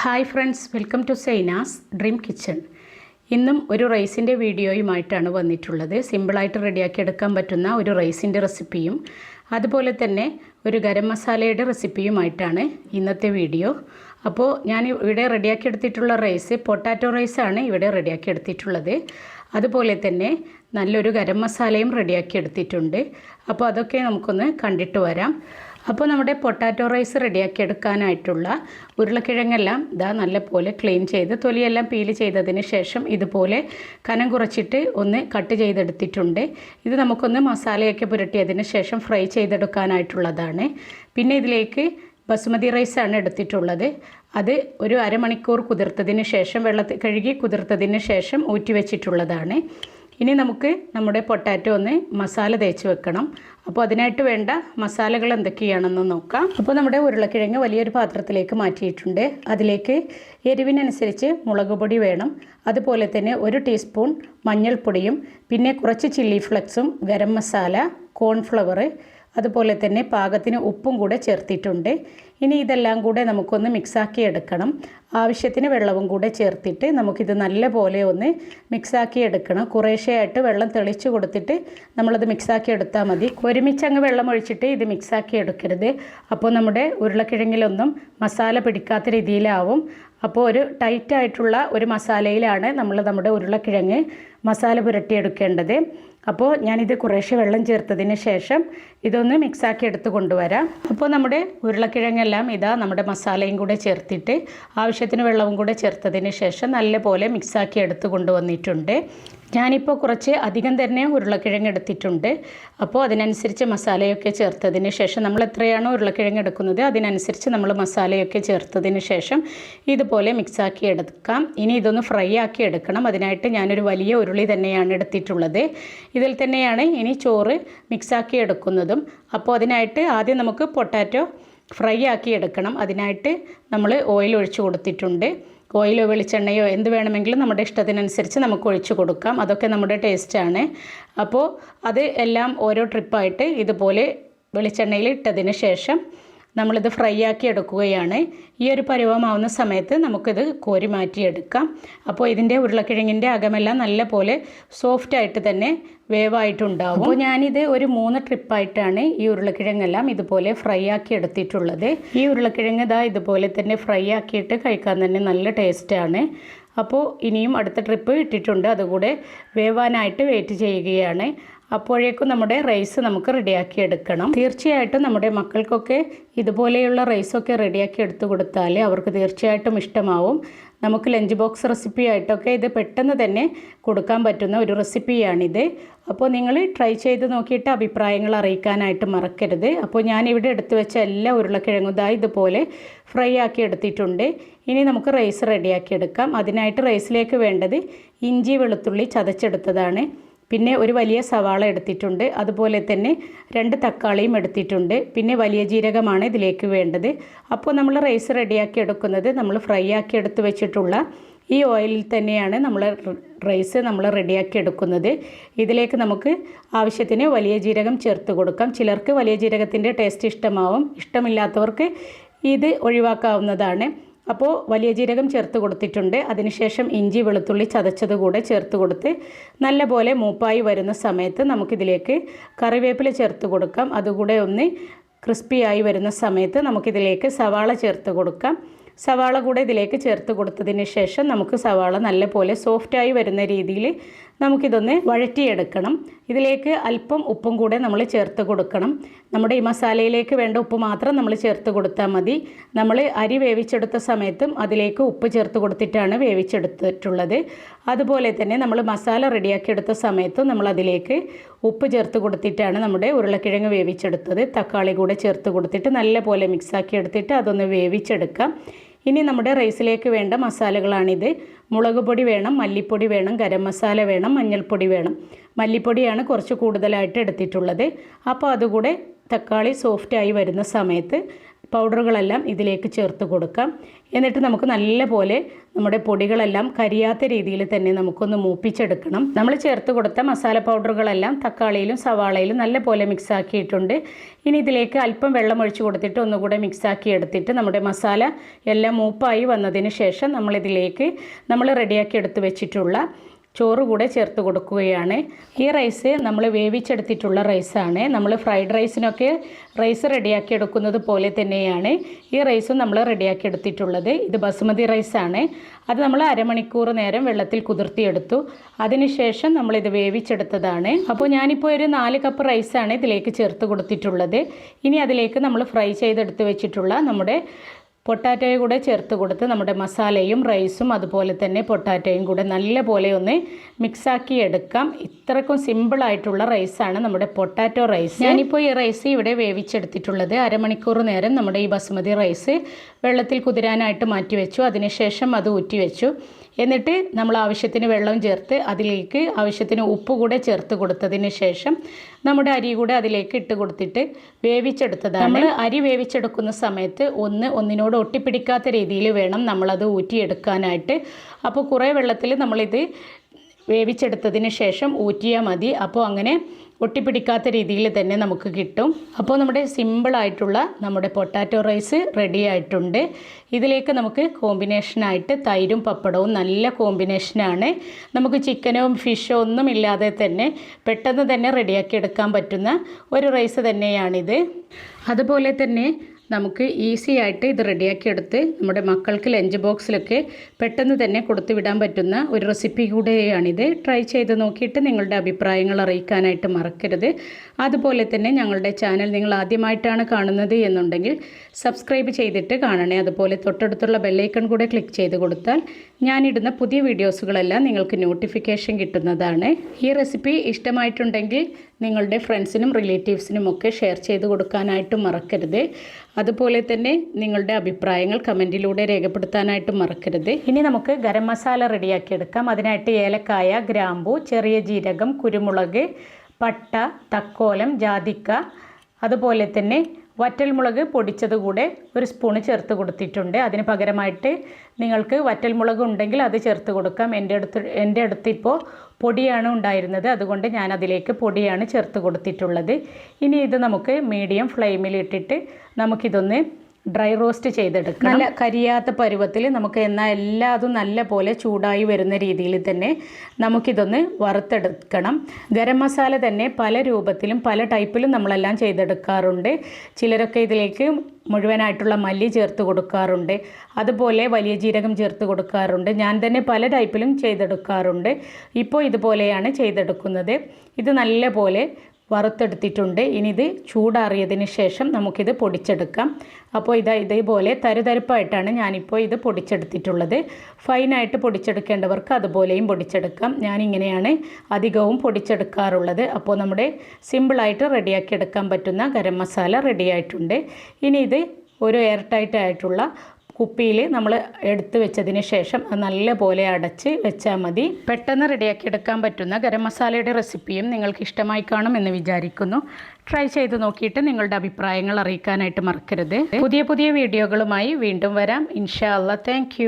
Hi friends welcome to Sainas dream kitchen. ഇന്നും ഒരു റൈസിന്റെ വീഡിയോയുമായിട്ടാണ് വന്നിട്ടുള്ളത്. സിമ്പിളായിട്ട് റെഡിയാക്കി എടുക്കാൻ പറ്റുന്ന ഒരു റൈസിന്റെ റെസിപ്പിയും അതുപോലെ തന്നെ ഒരു ഗരം മസാലയുടെ റെസിപ്പിയുമായിട്ടാണ് ഇന്നത്തെ വീഡിയോ. അപ്പോൾ ഞാൻ ഇവിടെ റെഡിയാക്കി എടുത്തിട്ടുള്ള റൈസ് പൊട്ടാറ്റോ റൈസാണ് ഇവിടെ റെഡിയാക്കി എടുത്തിട്ടുള്ളത്. അതുപോലെ തന്നെ നല്ലൊരു ഗരം മസാലയും റെഡിയാക്കി എടുത്തിട്ടുണ്ട്. അപ്പോൾ അതൊക്കെ നമുക്കൊന്ന് കണ്ടിട്ട് വരാം. അപ്പോൾ നമ്മുടെ പൊട്ടാറ്റോ റൈസ് റെഡിയാക്കി എടുക്കാനായിട്ടുള്ള ഉരുളക്കിഴങ്ങെല്ലാം ഇതാ നല്ലപോലെ ക്ലീൻ ചെയ്ത് തൊലിയെല്ലാം പീൽ ചെയ്തതിന് ശേഷം ഇതുപോലെ കനം കുറച്ചിട്ട് ഒന്ന് കട്ട് ചെയ്തെടുത്തിട്ടുണ്ട്. ഇത് നമുക്കൊന്ന് മസാലയൊക്കെ പുരട്ടിയതിന് ശേഷം ഫ്രൈ ചെയ്തെടുക്കാനായിട്ടുള്ളതാണ്. പിന്നെ ഇതിലേക്ക് ബസുമതി റൈസാണ് എടുത്തിട്ടുള്ളത്. അത് ഒരു അരമണിക്കൂർ കുതിർത്തതിന് ശേഷം വെള്ളത്തിൽ കഴുകി കുതിർത്തതിന് ശേഷം ഊറ്റി വെച്ചിട്ടുള്ളതാണ് ഇനി നമുക്ക് നമ്മുടെ പൊട്ടാറ്റോ ഒന്ന് മസാല തേച്ച് വെക്കണം. അപ്പോൾ അതിനായിട്ട് വേണ്ട മസാലകൾ എന്തൊക്കെയാണെന്ന് നോക്കാം. അപ്പോൾ നമ്മുടെ ഉരുളക്കിഴങ്ങ് വലിയൊരു പാത്രത്തിലേക്ക് മാറ്റിയിട്ടുണ്ട്. അതിലേക്ക് എരിവിനനുസരിച്ച് മുളക് പൊടി വേണം. അതുപോലെ തന്നെ ഒരു ടീസ്പൂൺ മഞ്ഞൾപ്പൊടിയും പിന്നെ കുറച്ച് ചില്ലി ഫ്ലക്സും ഗരം മസാല കോൺഫ്ലവർ അതുപോലെ തന്നെ പാകത്തിന് ഉപ്പും കൂടെ ചേർത്തിട്ടുണ്ട്. ഇനി ഇതെല്ലാം കൂടെ നമുക്കൊന്ന് മിക്സാക്കി എടുക്കണം. ആവശ്യത്തിന് വെള്ളവും കൂടെ ചേർത്തിട്ട് നമുക്കിത് നല്ലപോലെ ഒന്ന് മിക്സാക്കി എടുക്കണം. കുറേശ്ശെയായിട്ട് വെള്ളം തെളിച്ച് കൊടുത്തിട്ട് നമ്മളത് മിക്സാക്കി എടുത്താൽ മതി. ഒരുമിച്ച് അങ്ങ് വെള്ളം ഒഴിച്ചിട്ട് ഇത് മിക്സാക്കി എടുക്കരുത്. അപ്പോൾ നമ്മുടെ ഉരുളക്കിഴങ്ങിലൊന്നും മസാല പിടിക്കാത്ത രീതിയിലാവും. അപ്പോൾ ഒരു ടൈറ്റ് ആയിട്ടുള്ള ഒരു മസാലയിലാണ് നമ്മൾ നമ്മുടെ ഉരുളക്കിഴങ്ങ് മസാല പുരട്ടിയെടുക്കേണ്ടത്. അപ്പോൾ ഞാനിത് കുറേശ്ശെ വെള്ളം ചേർത്തതിന് ശേഷം ഇതൊന്ന് മിക്സാക്കി എടുത്ത് കൊണ്ടുവരാം. അപ്പോൾ നമ്മുടെ ഉരുളക്കിഴങ്ങെല്ലാം ഇതാ നമ്മുടെ മസാലയും കൂടെ ചേർത്തിട്ട് ആവശ്യത്തിന് വെള്ളവും കൂടെ ചേർത്തതിന് ശേഷം നല്ലപോലെ മിക്സാക്കി എടുത്ത് കൊണ്ടുവന്നിട്ടുണ്ട്. ഞാനിപ്പോൾ കുറച്ച് അധികം തന്നെ ഉരുളക്കിഴങ്ങ് എടുത്തിട്ടുണ്ട്. അപ്പോൾ അതിനനുസരിച്ച് മസാലയൊക്കെ ചേർത്തതിന് ശേഷം നമ്മൾ എത്രയാണോ ഉരുളക്കിഴങ്ങ് എടുക്കുന്നത് അതിനനുസരിച്ച് നമ്മൾ മസാലയൊക്കെ ചേർത്തതിന് ശേഷം ഇതുപോലെ മിക്സാക്കി എടുക്കാം. ഇനി ഇതൊന്ന് ഫ്രൈ ആക്കി എടുക്കണം. അതിനായിട്ട് ഞാനൊരു വലിയ ഉരുളി തന്നെയാണ് എടുത്തിട്ടുള്ളത്. ഇതിൽ തന്നെയാണ് ഇനി ചോറ് മിക്സാക്കി എടുക്കുന്നതും. അപ്പോൾ അതിനായിട്ട് ആദ്യം നമുക്ക് പൊട്ടാറ്റോ ഫ്രൈ ആക്കി എടുക്കണം. അതിനായിട്ട് നമ്മൾ ഓയിൽ ഒഴിച്ച് കൊടുത്തിട്ടുണ്ട്. ഓയിലോ വെളിച്ചെണ്ണയോ എന്ത് വേണമെങ്കിലും നമ്മുടെ ഇഷ്ടത്തിനനുസരിച്ച് നമുക്ക് ഒഴിച്ചു കൊടുക്കാം. അതൊക്കെ നമ്മുടെ ടേസ്റ്റാണ് അപ്പോൾ അത് എല്ലാം ഓരോ ട്രിപ്പായിട്ട് ഇതുപോലെ വെളിച്ചെണ്ണയിൽ ഇട്ടതിന് ശേഷം നമ്മളിത് ഫ്രൈ ആക്കി എടുക്കുകയാണ്. ഈ ഒരു പരുവമാവുന്ന സമയത്ത് നമുക്കിത് കോരി മാറ്റിയെടുക്കാം. അപ്പോൾ ഇതിന്റെ ഉരുളക്കിഴങ്ങിന്റെ അകമെല്ലാം നല്ല പോലെ സോഫ്റ്റായിട്ട് തന്നെ വേവായിട്ടുണ്ടാവും. അപ്പോൾ ഞാനിത് ഒരു മൂന്ന് ട്രിപ്പായിട്ടാണ് ഈ ഉരുളക്കിഴങ്ങെല്ലാം ഇതുപോലെ ഫ്രൈ ആക്കി എടുത്തിട്ടുള്ളത്. ഈ ഉരുളക്കിഴങ്ങ് ഇതാ ഇതുപോലെ തന്നെ ഫ്രൈ ആക്കിയിട്ട് കഴിക്കാൻ തന്നെ നല്ല ടേസ്റ്റാണ് അപ്പോൾ ഇനിയും അടുത്ത ട്രിപ്പ് ഇട്ടിട്ടുണ്ട്. അതുകൂടെ വേവാനായിട്ട് വെയിറ്റ് ചെയ്യുകയാണ്. അപ്പോഴേക്കും നമ്മുടെ റൈസ് നമുക്ക് റെഡിയാക്കി എടുക്കണം. തീർച്ചയായിട്ടും നമ്മുടെ മക്കൾക്കൊക്കെ ഇതുപോലെയുള്ള റൈസൊക്കെ റെഡിയാക്കി എടുത്തു കൊടുത്താൽ അവർക്ക് തീർച്ചയായിട്ടും ഇഷ്ടമാവും. നമുക്ക് ലഞ്ച് ബോക്സ് റെസിപ്പി ആയിട്ടൊക്കെ ഇത് പെട്ടെന്ന് തന്നെ കൊടുക്കാൻ പറ്റുന്ന ഒരു റെസിപ്പിയാണിത് അപ്പോൾ നിങ്ങൾ ട്രൈ ചെയ്ത് നോക്കിയിട്ട് അഭിപ്രായങ്ങൾ അറിയിക്കാനായിട്ട് മറക്കരുത്. അപ്പോൾ ഞാനിവിടെ എടുത്തു വെച്ച എല്ലാ ഉരുളക്കിഴങ്ങും ഇതാ ഇതുപോലെ ഫ്രൈ ആക്കി എടുത്തിട്ടുണ്ട്. ഇനി നമുക്ക് റൈസ് റെഡിയാക്കി എടുക്കാം. അതിനായിട്ട് റൈസിലേക്ക് വേണ്ടത് ഇഞ്ചി വെളുത്തുള്ളി ചതച്ചെടുത്തതാണ്. പിന്നെ ഒരു വലിയ സവാള എടുത്തിട്ടുണ്ട്. അതുപോലെ തന്നെ രണ്ട് തക്കാളിയും എടുത്തിട്ടുണ്ട്. പിന്നെ വലിയ ജീരകമാണ് ഇതിലേക്ക് വേണ്ടത്. അപ്പോൾ നമ്മൾ റൈസ് റെഡിയാക്കി എടുക്കുന്നത് നമ്മൾ ഫ്രൈ ആക്കി എടുത്ത് വെച്ചിട്ടുള്ള ഈ ഓയിലിൽ തന്നെയാണ് നമ്മൾ റൈസ് നമ്മൾ റെഡിയാക്കി എടുക്കുന്നത്. ഇതിലേക്ക് നമുക്ക് ആവശ്യത്തിന് വലിയ ജീരകം ചേർത്ത് കൊടുക്കാം. ചിലർക്ക് വലിയ ജീരകത്തിന്റെ ടേസ്റ്റ് ഇഷ്ടമാവും. ഇഷ്ടമില്ലാത്തവർക്ക് ഇത് ഒഴിവാക്കാവുന്നതാണ്. അപ്പോൾ വലിയ ജീരകം ചേർത്ത് കൊടുത്തിട്ടുണ്ട്. അതിനുശേഷം ഇഞ്ചി വെളുത്തുള്ളി ചതച്ചത് കൂടെ ചേർത്ത് കൊടുത്ത് നല്ലപോലെ മൂപ്പായി വരുന്ന സമയത്ത് നമുക്കിതിലേക്ക് കറിവേപ്പില ചേർത്ത് കൊടുക്കാം. അതുകൂടെ ഒന്ന് ക്രിസ്പിയായി വരുന്ന സമയത്ത് നമുക്കിതിലേക്ക് സവാള ചേർത്ത് കൊടുക്കാം. സവാള കൂടെ ഇതിലേക്ക് ചേർത്ത് കൊടുത്തതിന് ശേഷം നമുക്ക് സവാള നല്ലപോലെ സോഫ്റ്റായി വരുന്ന രീതിയിൽ നമുക്കിതൊന്ന് വഴറ്റിയെടുക്കണം. ഇതിലേക്ക് അല്പം ഉപ്പും കൂടെ നമ്മൾ ചേർത്ത് കൊടുക്കണം. നമ്മുടെ ഈ മസാലയിലേക്ക് വേണ്ട ഉപ്പ് മാത്രം നമ്മൾ ചേർത്ത് കൊടുത്താൽ മതി. നമ്മൾ അരി വേവിച്ചെടുത്ത സമയത്തും അതിലേക്ക് ഉപ്പ് ചേർത്ത് കൊടുത്തിട്ടാണ് വേവിച്ചെടുത്തിട്ടുള്ളത്. അതുപോലെ തന്നെ നമ്മൾ മസാല റെഡിയാക്കിയെടുത്ത സമയത്തും നമ്മൾ അതിലേക്ക് ഉപ്പ് ചേർത്ത് കൊടുത്തിട്ടാണ് നമ്മുടെ ഉരുളക്കിഴങ്ങ് വേവിച്ചെടുത്തത്. തക്കാളി കൂടെ ചേർത്ത് കൊടുത്തിട്ട് നല്ലപോലെ മിക്സാക്കി എടുത്തിട്ട് അതൊന്ന് വേവിച്ചെടുക്കാം. ഇനി നമ്മുടെ റൈസിലേക്ക് വേണ്ട മസാലകളാണിത്. മുളക് പൊടി വേണം മല്ലിപ്പൊടി വേണം ഗരം മസാല വേണം മഞ്ഞൾപ്പൊടി വേണം. മല്ലിപ്പൊടിയാണ് കുറച്ച് കൂടുതലായിട്ട് എടുത്തിട്ടുള്ളത്. അപ്പോൾ അതുകൂടെ തക്കാളി സോഫ്റ്റായി വരുന്ന സമയത്ത് പൗഡറുകളെല്ലാം ഇതിലേക്ക് ചേർത്ത് കൊടുക്കാം. എന്നിട്ട് നമുക്ക് നല്ലപോലെ നമ്മുടെ പൊടികളെല്ലാം കരിയാത്ത രീതിയിൽ തന്നെ നമുക്കൊന്ന് മൂപ്പിച്ചെടുക്കണം. നമ്മൾ ചേർത്ത് കൊടുത്ത മസാല പൗഡറുകളെല്ലാം തക്കാളിയിലും സവാളയിലും നല്ലപോലെ മിക്സ് ആക്കിയിട്ടുണ്ട്. ഇനി ഇതിലേക്ക് അല്പം വെള്ളം ഒഴിച്ച് കൊടുത്തിട്ട് ഒന്നുകൂടെ മിക്സാക്കി എടുത്തിട്ട് നമ്മുടെ മസാല എല്ലാം മൂപ്പായി വന്നതിന് ശേഷം നമ്മളിതിലേക്ക് നമ്മൾ റെഡിയാക്കി എടുത്ത് വെച്ചിട്ടുള്ള ചോറ് കൂടെ ചേർത്ത് കൊടുക്കുകയാണ്. ഈ റൈസ് നമ്മൾ വേവിച്ചെടുത്തിട്ടുള്ള റൈസാണ് നമ്മൾ ഫ്രൈഡ് റൈസിനൊക്കെ റൈസ് റെഡിയാക്കി എടുക്കുന്നത് പോലെ തന്നെയാണ് ഈ റൈസും നമ്മൾ റെഡിയാക്കി എടുത്തിട്ടുള്ളത്. ഇത് ബസുമതി റൈസാണ് അത് നമ്മൾ അരമണിക്കൂർ നേരം വെള്ളത്തിൽ കുതിർത്തിയെടുത്തു. അതിനുശേഷം നമ്മളിത് വേവിച്ചെടുത്തതാണ്. അപ്പോൾ ഞാനിപ്പോൾ ഒരു നാല് കപ്പ് റൈസാണ് ഇതിലേക്ക് ചേർത്ത് കൊടുത്തിട്ടുള്ളത്. ഇനി അതിലേക്ക് നമ്മൾ ഫ്രൈ ചെയ്തെടുത്ത് വെച്ചിട്ടുള്ള നമ്മുടെ പൊട്ടാറ്റോയും കൂടെ ചേർത്ത് കൊടുത്ത് നമ്മുടെ മസാലയും റൈസും അതുപോലെ തന്നെ പൊട്ടാറ്റോയും കൂടെ നല്ലപോലെ ഒന്ന് മിക്സാക്കി എടുക്കാം. ഇത്രക്കും സിമ്പിളായിട്ടുള്ള റൈസാണ് നമ്മുടെ പൊട്ടാറ്റോ റൈസ്. ഞാനിപ്പോൾ ഈ റൈസ് ഇവിടെ വേവിച്ചെടുത്തിട്ടുള്ളത് അരമണിക്കൂർ നേരം നമ്മുടെ ഈ ബസുമതി റൈസ് വെള്ളത്തിൽ കുതിരാനായിട്ട് മാറ്റി വെച്ചു. അതിനുശേഷം അത് ഊറ്റി വെച്ചു. എന്നിട്ട് നമ്മൾ ആവശ്യത്തിന് വെള്ളം ചേർത്ത് അതിലേക്ക് ആവശ്യത്തിന് ഉപ്പ് കൂടെ ചേർത്ത് കൊടുത്തതിന് ശേഷം നമ്മുടെ അരി കൂടെ അതിലേക്ക് ഇട്ട് കൊടുത്തിട്ട് വേവിച്ചെടുത്തതാണ്. നമ്മൾ അരി വേവിച്ചെടുക്കുന്ന സമയത്ത് ഒന്ന് ഒന്നിനോട് ഒട്ടിപ്പിടിക്കാത്ത രീതിയിൽ വേണം നമ്മളത് ഊറ്റിയെടുക്കാനായിട്ട്. അപ്പോൾ കുറേ വെള്ളത്തിൽ നമ്മളിത് വേവിച്ചെടുത്തതിന് ശേഷം ഊറ്റിയാൽ മതി. അപ്പോൾ അങ്ങനെ ഒട്ടിപ്പിടിക്കാത്ത രീതിയിൽ തന്നെ നമുക്ക് കിട്ടും. അപ്പോൾ നമ്മുടെ സിമ്പിളായിട്ടുള്ള നമ്മുടെ പൊട്ടാറ്റോ റൈസ് റെഡി ആയിട്ടുണ്ട്. ഇതിലേക്ക് നമുക്ക് കോമ്പിനേഷനായിട്ട് തൈരും പപ്പടവും നല്ല കോമ്പിനേഷനാണ് നമുക്ക് ചിക്കനോ ഫിഷോ ഒന്നും ഇല്ലാതെ തന്നെ പെട്ടെന്ന് തന്നെ റെഡിയാക്കി എടുക്കാൻ പറ്റുന്ന ഒരു റൈസ് തന്നെയാണിത്. അതുപോലെ തന്നെ നമുക്ക് ഈസി ആയിട്ട് ഇത് റെഡിയാക്കി എടുത്ത് നമ്മുടെ മക്കൾക്ക് ലഞ്ച് ബോക്സിലൊക്കെ പെട്ടെന്ന് തന്നെ കൊടുത്തു വിടാൻ പറ്റുന്ന ഒരു റെസിപ്പി കൂടെയാണിത്. ട്രൈ ചെയ്ത് നോക്കിയിട്ട് നിങ്ങളുടെ അഭിപ്രായങ്ങൾ അറിയിക്കാനായിട്ട് മറക്കരുത്. അതുപോലെ തന്നെ ഞങ്ങളുടെ ചാനൽ നിങ്ങൾ ആദ്യമായിട്ടാണ് കാണുന്നത് എന്നുണ്ടെങ്കിൽ സബ്സ്ക്രൈബ് ചെയ്തിട്ട് കാണണേ. അതുപോലെ തൊട്ടടുത്തുള്ള ബെല്ലൈക്കൺ കൂടെ ക്ലിക്ക് ചെയ്ത് കൊടുത്താൽ ഞാനിടുന്ന പുതിയ വീഡിയോസുകളെല്ലാം നിങ്ങൾക്ക് നോട്ടിഫിക്കേഷൻ കിട്ടുന്നതാണ്. ഈ റെസിപ്പി ഇഷ്ടമായിട്ടുണ്ടെങ്കിൽ നിങ്ങളുടെ ഫ്രണ്ട്സിനും റിലേറ്റീവ്സിനും ഒക്കെ ഷെയർ ചെയ്ത് കൊടുക്കാനായിട്ട് മറക്കരുത്. അതുപോലെ തന്നെ നിങ്ങളുടെ അഭിപ്രായങ്ങൾ കമന്റിലൂടെ രേഖപ്പെടുത്താനായിട്ട് മറക്കരുത്. ഇനി നമുക്ക് ഗരം മസാല റെഡിയാക്കിയെടുക്കാം അതിനായിട്ട് ഏലക്കായ ഗ്രാമ്പു ചെറിയ ജീരകം കുരുമുളക് പട്ട തക്കോലം ജാതിക്ക അതുപോലെ തന്നെ വറ്റൽമുളക് പൊടിച്ചത് കൂടെ ഒരു സ്പൂണ് ചേർത്ത് കൊടുത്തിട്ടുണ്ട്. അതിന് പകരമായിട്ട് നിങ്ങൾക്ക് വറ്റൽമുളക് ഉണ്ടെങ്കിൽ അത് ചേർത്ത് കൊടുക്കാം. എന്റെ അടുത്ത് എന്റെ അടുത്ത് അടുത്തിപ്പോൾ പൊടിയാണ് ഉണ്ടായിരുന്നത്. അതുകൊണ്ട് ഞാൻ അതിലേക്ക് പൊടിയാണ് ചേർത്ത് കൊടുത്തിട്ടുള്ളത്. ഇനി ഇത് നമുക്ക് മീഡിയം ഫ്ലെയിമിൽ ഇട്ടിട്ട് നമുക്കിതൊന്ന് ഡ്രൈ റോസ്റ്റ് ചെയ്തെടുക്കണം. നല്ല കരിയാത്ത പരുവത്തിൽ നമുക്ക് എന്നാൽ എല്ലാതും നല്ല പോലെ ചൂടായി വരുന്ന രീതിയിൽ തന്നെ നമുക്കിതൊന്ന് വറുത്തെടുക്കണം. ഗരം മസാല തന്നെ പല രൂപത്തിലും പല ടൈപ്പിലും നമ്മളെല്ലാം ചെയ്തെടുക്കാറുണ്ട്. ചിലരൊക്കെ ഇതിലേക്ക് മുഴുവനായിട്ടുള്ള മല്ലി ചേർത്ത് കൊടുക്കാറുണ്ട്. അതുപോലെ വലിയ ജീരകം ചേർത്ത് കൊടുക്കാറുണ്ട്. ഞാൻ തന്നെ പല ടൈപ്പിലും ചെയ്തെടുക്കാറുണ്ട്. ഇപ്പോൾ ഇതുപോലെയാണ് ചെയ്തെടുക്കുന്നത്. ഇത് നല്ല പോലെ വറുത്തെടുത്തിട്ടുണ്ട്. ഇനി ഇത് ചൂടാറിയതിന് ശേഷം നമുക്കിത് പൊടിച്ചെടുക്കാം. അപ്പോൾ ഇതാ ഇതേപോലെ തരുതരുപ്പായിട്ടാണ് ഞാനിപ്പോൾ ഇത് പൊടിച്ചെടുത്തിട്ടുള്ളത്. ഫൈനായിട്ട് പൊടിച്ചെടുക്കേണ്ടവർക്ക് അതുപോലെയും പൊടിച്ചെടുക്കാം. ഞാനിങ്ങനെയാണ് അധികവും പൊടിച്ചെടുക്കാറുള്ളത്. അപ്പോൾ നമ്മുടെ സിമ്പിളായിട്ട് റെഡിയാക്കി എടുക്കാൻ പറ്റുന്ന ഗരം മസാല റെഡിയായിട്ടുണ്ട്. ഇനി ഇത് ഒരു എയർ ടൈറ്റ് ആയിട്ടുള്ള കുപ്പിയിൽ നമ്മൾ എടുത്ത് വെച്ചതിന് ശേഷം നല്ലപോലെ അടച്ച് വെച്ചാൽ മതി. പെട്ടെന്ന് റെഡിയാക്കി എടുക്കാൻ പറ്റുന്ന ഗരം മസാലയുടെ റെസിപ്പിയും നിങ്ങൾക്ക് ഇഷ്ടമായി കാണും എന്ന് വിചാരിക്കുന്നു. ട്രൈ ചെയ്ത് നോക്കിയിട്ട് നിങ്ങളുടെ അഭിപ്രായങ്ങൾ അറിയിക്കാനായിട്ട് മറക്കരുത്. പുതിയ പുതിയ വീഡിയോകളുമായി വീണ്ടും വരാം. ഇൻഷാ അല്ല താങ്ക്